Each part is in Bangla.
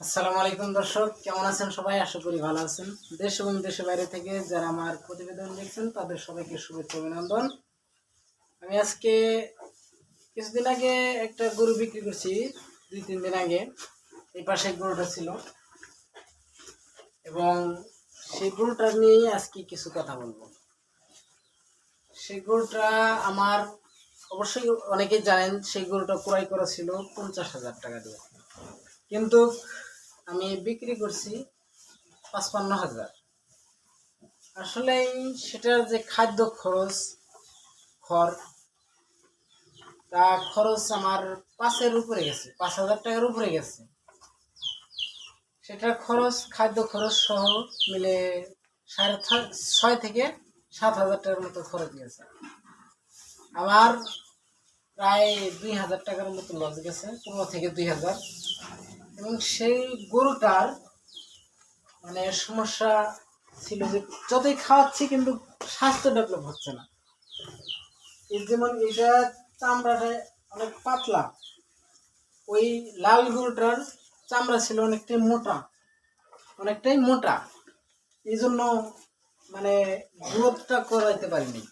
আসসালামু আলাইকুম দর্শক, কেমন আছেন সবাই? আশা করি ভালো আছেন। দেশ এবং দেশের বাইরে থেকে যারা আমার প্রতিবেদন দেখছেন, তাদের সবাইকে শুভেচ্ছা অভিনন্দন। আমি আজকে কিছুদিন আগে একটা গরু বিক্রি করছি, দুই, তিন দিন আগে। এই পাশে গরুটা ছিল। এবং সেই গরুটা নিয়েই আজকে কিছু কথা বলব। সেই গরুটা আমার, অবশ্যই অনেকেই জানেন, সেই গরুটা ক্রয় করা ছিল পঞ্চাশ হাজার টাকা দিয়ে। কিন্তু আমি বিক্রি করছি পাঁচপান্ন হাজার। আসলে সেটার যে খাদ্য খরচ খর তা খরচ আমার পাঁচের উপরে গেছে, পাঁচ হাজার টাকার উপরে গেছে। সেটার খরচ, খাদ্য খরচ সহ মিলে সাড়ে ছয় থেকে সাত হাজার টাকার মতো খরচ গেছে। আমার প্রায় দুই হাজার টাকার মতো লস গেছে, পনেরো থেকে দুই হাজার। এবং সেই গরুটার মানে সমস্যা ছিল যে যতই খাওয়াচ্ছি কিন্তু স্বাস্থ্য ডেভেলপ হচ্ছে না। এই যেমন এটা চামড়াটা অনেক পাতলা, ওই লাল গরুটার চামড়া ছিল অনেকটাই মোটা অনেকটাই মোটা। এই জন্য মানে গ্রোথটা করাইতে পারিনি।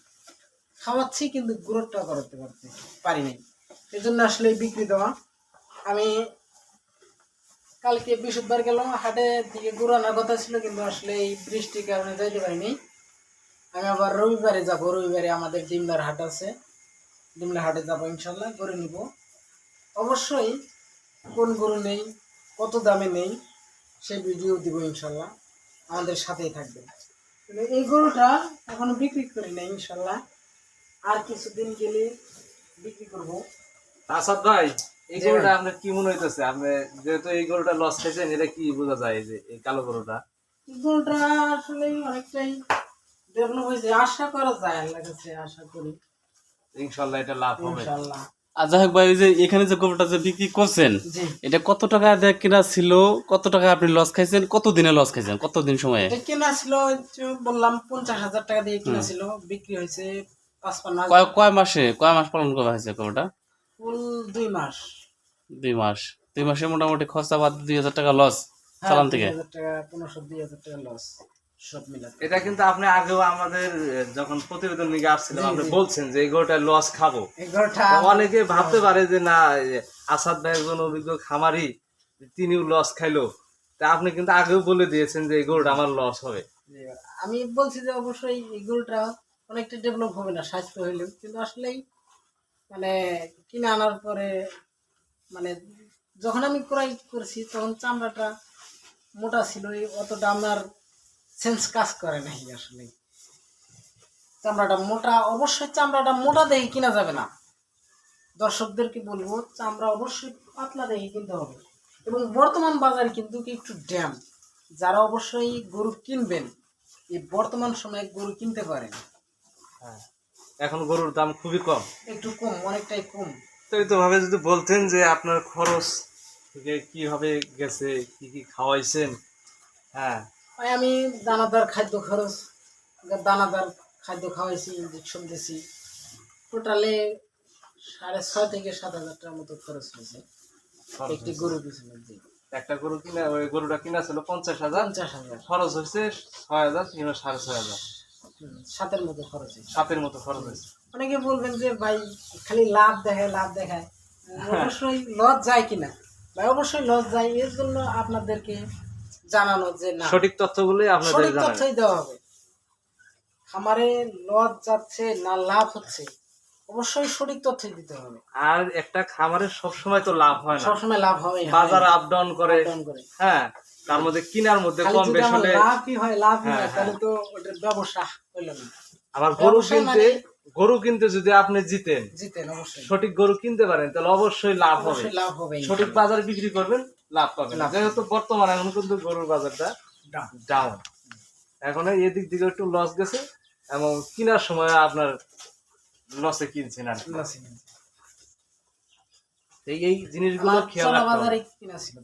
খাওয়াচ্ছি কিন্তু গ্রোথটা করাতে পারতে পারিনি। এই জন্য আসলে বিক্রি দেওয়া আমি কালকে বৃহস্পতিবার গেলাম, হাটে দিকে ঘুরানোর কথা ছিল, কিন্তু আসলে এই বৃষ্টির কারণে যাইতে পারিনি। আমি আবার রবিবারে যাব, রবিবারে আমাদের ডিমলার হাট আছে। ডিমলার হাটে যাব ইনশাল্লাহ করে নিব। অবশ্যই কোন গরু নেই, কত দামে নেই সেই ভিডিও দিব ইনশাল্লাহ আমাদের সাথেই থাকবে। এই গরুটা এখনও বিক্রি করি নাই ইনশাল্লাহ আর কিছুদিন গেলে বিক্রি করব। আসাদ ভাই এই গরুটা কি মনে হইতেছে? আপনি যেহেতু এই গরুটা লস খাইছেন এটা কি বোঝা যায় যে এই কালো গরুটা? গরুটা আসলে অনেকটাই ডেভেলপ হয়েছে আশা করা যায় আল্লাহ কাছে আশা করি। ইনশাল্লাহ এটা লাভ হবে। আর যাই হোক ভাই ওই যে এখানে যে গরুটা যে বিক্রি করছেন এটা কত টাকা দিয়ে কেনা ছিল? কত টাকা আপনি লস খাইছেন? কত দিনে লস খাইছেন? কত দিন সময়ে কেনা ছিল বললাম পঞ্চাশ হাজার টাকা দিয়ে কিনা ছিল বিক্রি হয়েছে হাজার। কয় কয় মাসে? কয় মাস পালন করা হয়েছে গরুটা? ফুল দুই মাস। দুই মাস। দুই মাসে মোটামুটি খরচা বাদ দুই হাজার টাকা লস হ্যাঁ, চালান থেকে? পনেরোশো দুই হাজার টাকা লস এটা কিন্তু আপনি আগেও আমাদের যখন প্রতিবেদন নিয়ে আসছিলাম আপনি বলছেন যে এই গরুটা লস খাব। অনেকে ভাবতে পারে যে না আসাদ ভাই একজন অভিজ্ঞ খামারি তিনিও লস খাইলো। তা আপনি কিন্তু আগেও বলে দিয়েছেন যে এই গরুটা আমার লস হবে। আমি বলছি যে অবশ্যই এই গরুটা অনেকটা ডেভেলপ হবে না স্বাস্থ্য হইলেও কিন্তু আসলেই মানে কিনে আনার পরে মানে যখন আমি ক্রয় করছি, তখন চামড়াটা মোটা ছিল অতটা আমার সেন্স কাজ করে নাই আসলে। চামড়াটা মোটা, অবশ্যই চামড়াটা মোটা দেখে কিনা যাবে না। দর্শকদেরকে বলব, চামড়া অবশ্যই পাতলা দেখে কিনতে হবে। এবং বর্তমান বাজার কিন্তু একটু ড্যাম। যারা অবশ্যই গরু কিনবেন, এই বর্তমান সময়ে গরু কিনতে পারেন। হ্যাঁ। এখন গরুর দাম খুবই কম। একটু কম অনেকটাই কম। ভাবে যদি বলতেন যে আপনার খরচ থেকে কীভাবে গেছে কি কি খাওয়াইছেন? হ্যাঁ। আমি দানাদার খাদ্য খরচ দানাদার খাদ্য খাওয়াইছি ইঞ্জেকশন দিয়েছি। টোটালে সাড়ে ছয় থেকে সাত হাজার টাকার মতো খরচ হয়েছে। একটি গরু পিছনে একটা গরু কিনা ওই গরুটা কিনা ছিল পঞ্চাশ হাজার। পঞ্চাশ হাজার। খরচ হয়েছে ছয় হাজার কিংবা সাড়ে ছয় হাজার। সাতের মতো খরচ সাতের মতো খরচ হয়েছে। অনেকে বলবেন যে ভাই খালি লাভ দেখায় লাভ দেখায়। অবশ্যই লস যায় কিনা? ভাই অবশ্যই লস যায় এর জন্য আপনাদেরকে জানানো যে না। সঠিক তথ্যগুলোই আপনাদের সঠিক তথ্যই দেওয়া হবে। খামারে লস যাচ্ছে না লাভ হচ্ছে অবশ্যই সঠিক তথ্যই দিতে হবে। আর একটা খামারের সবসময় তো লাভ হয় না। সবসময় লাভ হবে বাজার আপ ডাউন করে। হ্যাঁ। তার মধ্যে কিনার মধ্যে কম বেশ হলে লাভই হয় লাভ হ্যাঁ, হয় তাহলে হ্যাঁ। তো ওটার ব্যবসা হইল না। আবার গরু কিনতে মানে- গরু কিনতে যদি আপনি জিতেন জিতেন অবশ্যই। সঠিক গরু কিনতে পারেন তাহলে অবশ্যই লাভ হবে। অবশ্যই লাভ হবে সঠিক বাজারে বিক্রি করবেন লাভ পাবেন। যেহেতু বর্তমানে এখন কিন্তু গরুর বাজারটা ডাউন এখন এই দিক থেকে একটু লস গেছে এবং কেনার সময় আপনার লসে কিনছেন আর এই এই জিনিসগুলো খেয়াল রাখতে বাজারে হবে কিনা ছিল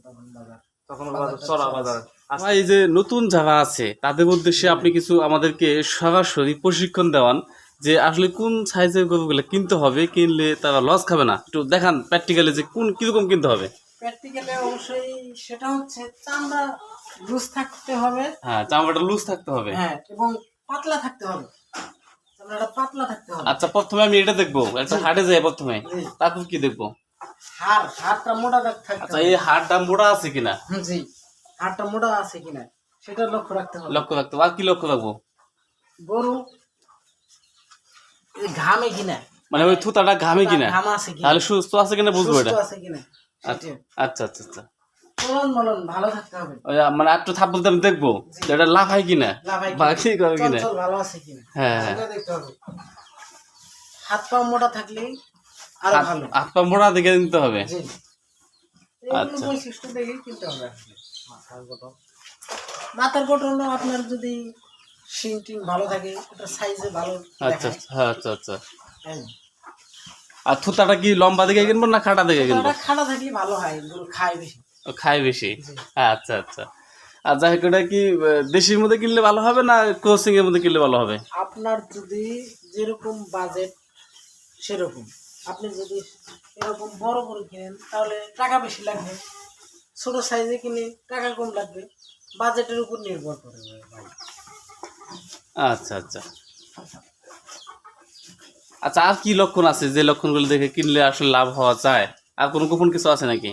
তখন চড়া বাজার আচ্ছা, এই যে নতুন যারা আছে তাদের উদ্দেশ্যে আপনি কিছু আমাদেরকে সরাসরি প্রশিক্ষণ দেওয়ান যে আসলে কোন সাইজের গরুগুলো কিনতে হবে কিনলে তারা লস খাবে না। একটু দেখান প্র্যাকটিক্যালি যে কোন কীরকম কিনতে হবে। প্র্যাকটিক্যালে অবশ্যই সেটা হচ্ছে চামড়া লুজ থাকতে হবে। হ্যাঁ চামড়াটা লুজ থাকতে হবে। হ্যাঁ এবং পাতলা থাকতে হবে। চামড়াটা পাতলা থাকতে হবে। আচ্ছা প্রথমে আমি এটা দেখব। আচ্ছা হাটে যাই প্রথমে। তারপর কি দেখব? হাড় হাড়টা মোটা থাকতে আচ্ছা এই হাড়টা মোড়া আছে কিনা? জি। হাড়টা মোটা আছে কিনা? সেটা লক্ষ্য রাখতে হবে। লক্ষ্য রাখতে হবে। আর কি লক্ষ্য রাখব? গরু ঘামে কিনা? মানে ওই থুতাটা ঘামে কিনা? ঘাম আছে কিনা? তাহলে সুস্থ আছে কিনা বুঝব সুস্থ আছে কিনা? আচ্ছা আচ্ছা আচ্ছা আচ্ছা। মলন ভালো থাকতে হবে। মানে একটু থাপ বলতে আমি দেখব এটা লাভ হয় কিনা? লাফাই করে কিনা? ভালো আছে কিনা? হ্যাঁ হ্যাঁ। দেখতে হবে। হাত পা মোটা থাকলে আরও ভালো। হাত পা মোড়া দেখে নিতে হবে। আচ্ছা। বৈশিষ্ট্য দেখে কিনতে হবে মাথার গঠন। মাথার গঠন আপনার যদি শিং টিং ভালো থাকে ওটা সাইজে ভালো আচ্ছা আচ্ছা হ্যাঁ, আচ্ছা আচ্ছা। হ্যাঁ। আর থুতাটা কি লম্বা দিকে কিনবো না খাটা দিকে কিনবো? খাটা খাড়া থাকলে ভালো হয় খায় বেশি। ও খায় বেশি। আচ্ছা আচ্ছা। আর যাই হোক কি দেশির মধ্যে কিনলে ভালো হবে না ক্রসিং এর মধ্যে কিনলে ভালো হবে? আপনার যদি যেরকম বাজেট সেরকম। আপনি যদি এরকম বড় গরু কিনেন তাহলে টাকা বেশি লাগবে। ছোট সাইজে কিনে টাকা কম লাগবে। বাজেটের উপর নির্ভর করে ভাই। আচ্ছা আচ্ছা। আচ্ছা আর কি লক্ষণ আছে? যে লক্ষণগুলো দেখে কিনলে আসলে লাভ হওয়া যায়? আর কোনো গোপন কিছু আছে নাকি?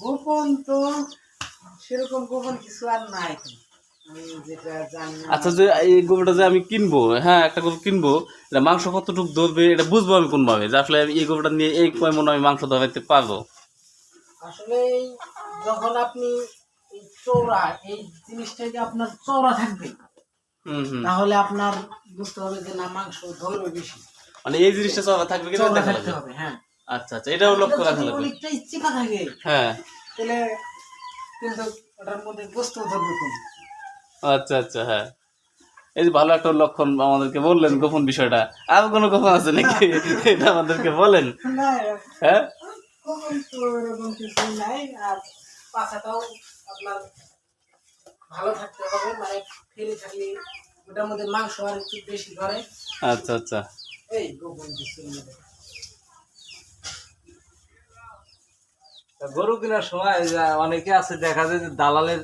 গোপন তো সেরকম গোপন কিছু আর নাই। আচ্ছা যে এই গোবরটা যে আমি কিনবো হ্যাঁ একটা গোবর কিনবো এটা মাংস কতটুকু ধরবে এটা বুঝব আমি কোনভাবে যে আসলে এই গোবরটা নিয়ে এই কয় মনে আমি মাংস ধরাইতে পারব। আসলে যখন আপনি এই চৌড়া এই জিনিসটাকে আপনার চৌড়া থাকবে? তাহলে আপনার বুঝতে হবে যে না মাংস ধরবে বেশি। মানে এই জিনিসটা চলা থাকবে কিনা দেখা লাগবে হ্যাঁ। আচ্ছা আচ্ছা এটাও লক্ষ্য রাখা লাগবে। অনেকটা থাকে হ্যাঁ। তাহলে কিন্তু ওটার মধ্যে গোস্ত ধরবে কম আচ্ছা আচ্ছা হ্যাঁ। এই যে ভালো একটা লক্ষণ আমাদেরকে বললেন গোপন বিষয়টা। আর কোনো গোপন আছে নাকি? এটা আমাদেরকে বলেন। হ্যাঁ? কখন তো এরকম কিছু নাই। আর পাছাটাও আপনার ভালো থাকতে হবে মানে ফেলে থাকলে ওটার মধ্যে মাংস আর একটু বেশি ধরে। আচ্ছা আচ্ছা। এই গোপন কিছু গরু কেনার সময় অনেকে আছে দেখা যায় যে দালালের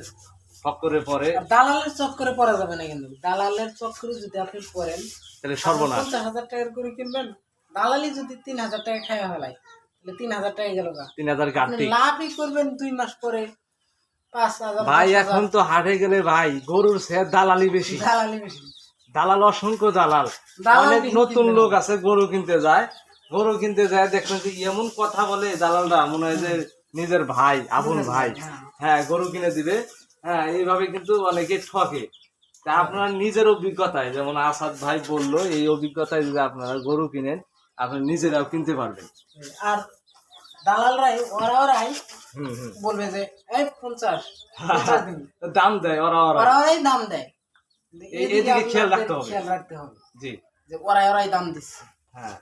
চক্করে পরে দালালের চক্করে পড়া যাবে না কিন্তু। দালালের চক্করে যদি আপনি পড়েন তাহলে সর্বনাশ। পঞ্চাশ হাজার টাকার করে কিনবেন। দালালি যদি তিন হাজার টাকা ফেলায় তাহলে তিন হাজার টাকা গেল তিন হাজার লাভই করবেন দুই মাস পরে। ভাই এখন তো হাটে গেলে ভাই গরুর সে দালালি বেশি। দালালি বেশি। দালাল অসংখ্য দালাল। অনেক নতুন লোক আছে গরু কিনতে যায়। গরু কিনতে যায় দেখবেন যে এমন কথা বলে দালালরা মনে হয় যে নিজের ভাই আপন ভাই। ভাই, হ্যাঁ। হ্যাঁ গরু কিনে দিবে। হ্যাঁ এইভাবে কিন্তু অনেকে ঠকে। তা আপনার নিজের অভিজ্ঞতায় যেমন আসাদ ভাই বলল এই অভিজ্ঞতায় যদি আপনারা গরু কিনেন আপনি নিজেরাও কিনতে পারবেন। আর দালালরাই ওরা ওরাই বলবে যে এই পঞ্চাশ দাম দেয় ওরা ওরা ওরা ওরাই দাম দেয়। এদিকে খেয়াল রাখতে হবে। খেয়াল রাখতে হবে জি। যে ওরাই ওরাই দাম দিচ্ছে। হ্যাঁ।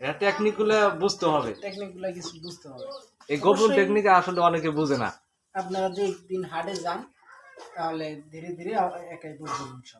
এটা টেকনিকগুলো বুঝতে হবে। টেকনিকগুলো কিছু বুঝতে হবে। এই গোপন টেকনিক আসলে অনেকে বুঝে না। আপনারা যদি দিন হাটে যান তাহলে ধীরে ধীরে একাই বুঝবেন সব